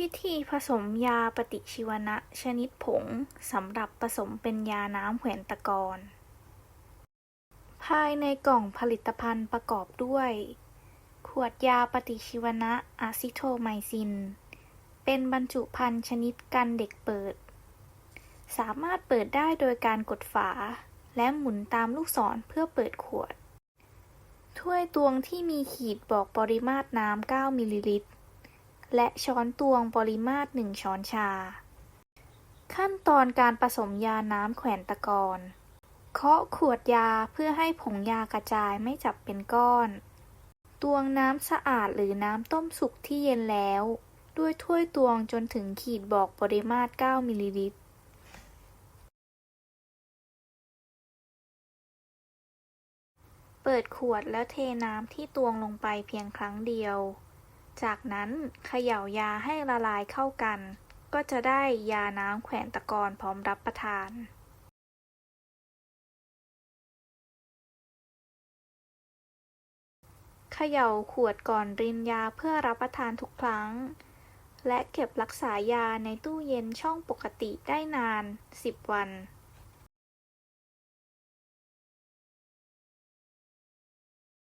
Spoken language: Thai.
วิธีผสมยาปฏิชีวนะชนิดผงสำหรับผสมเป็นยาน้ำแขวนตะกอนภายในกล่องผลิตภัณฑ์ประกอบด้วย ขวดยาปฏิชีวนะอะซิโทไมซิน เป็นบรรจุภัณฑ์ชนิดกันเด็กเปิด สามารถเปิดได้โดยการกดฝา และหมุนตามลูกศรเพื่อเปิดขวด ถ้วยตวงที่มีขีดบอกปริมาตรน้ำ 9 มิลลิลิตร และช้อนตวงปริมาตร 1 ช้อนชา ขั้นตอนการผสมยาน้ำแขวนตะกอนเคาะขวดยาเพื่อให้ผงยากระจายไม่จับเป็นก้อน ตวงน้ำสะอาดหรือน้ำต้มสุกที่เย็นแล้ว ด้วยถ้วยตวงจนถึงขีดบอกปริมาตร 9 มิลลิลิตร เปิดขวดแล้วเทน้ำที่ตวงลงไปเพียงครั้งเดียว จากนั้นเขย่ายาให้ละลายเข้ากัน ก็จะได้ยาน้ำแขวนตะกอนพร้อมรับประทานเขย่าขวดก่อนรินยาเพื่อรับประทานทุกครั้ง และเก็บรักษายาในตู้เย็นช่องปกติได้นาน 10 วัน